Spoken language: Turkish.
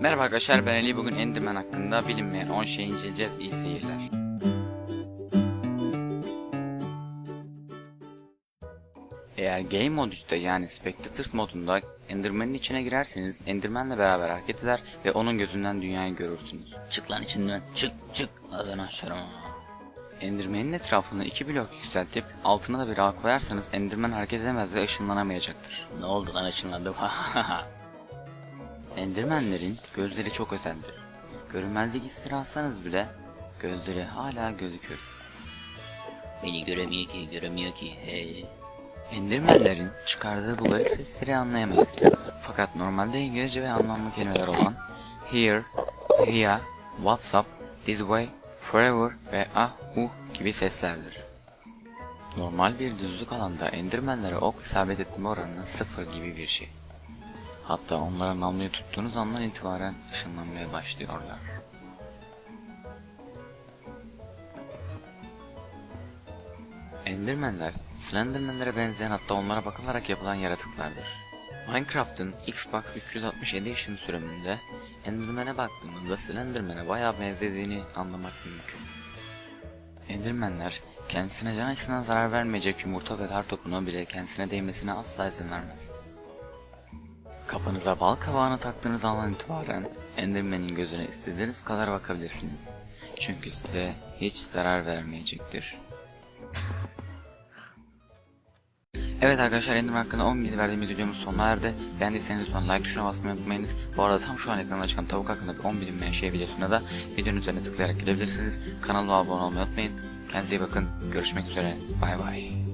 Merhaba arkadaşlar ben Ali bugün Enderman hakkında bilinmeyen 10 şey inceleyeceğiz iyi seyirler. Eğer Game modunda yani Spectators modunda Enderman'in içine girerseniz Enderman'le beraber hareket eder ve onun gözünden dünyayı görürsünüz. Çık lan içinden. Çık çık. Ben açarım. Enderman'in etrafını iki blok yükseltip altına da bir ağ koyarsanız Enderman hareket edemez ve ışınlanamayacaktır. Ne oldu lan ışınlandım. Endermenlerin gözleri çok özeldir. Görünmezlik iksiri alsanız bile gözleri hala gözükür. Beni göremiyor ki göremiyor ki. Hey. Endermenlerin çıkardığı bu garip sesleri anlayamayız. Fakat normalde İngilizce ve anlamlı kelimeler olan here, here, what's up, this way, forever ve ah uh gibi seslerdir. Normal bir düzlük alanda endermenlere ok isabet etme oranı sıfır gibi bir şey. Hatta onlara namluyu tuttuğunuz andan itibaren ışınlanmaya başlıyorlar. Endermenler, Slenderman'lere benzeyen hatta onlara bakılarak yapılan yaratıklardır. Minecraft'ın Xbox 360 Edition sürümünde Enderman'e baktığımızda Slenderman'e bayağı benzediğini anlamak mümkün. Enderman'ler kendisine can açısından zarar vermeyecek yumurta ve kar topuna bile kendisine değmesine asla izin vermez. Kafanıza bal kabağını taktığınız andan itibaren Enderman'in gözüne istediğiniz kadar bakabilirsiniz. Çünkü size hiç zarar vermeyecektir. Evet arkadaşlar Enderman hakkında 10 bilgi verdiğimiz videomuz sonuna erdi. Beğendiyseniz lütfen like tuşuna basmayı unutmayınız. Bu arada tam şu an ekranda çıkan tavuk hakkında bir 10 bilinmeyen şey videosuna da videonun üzerine tıklayarak gidebilirsiniz. Kanalıma abone olmayı unutmayın. Kendinize iyi bakın. Görüşmek üzere. Bay bay.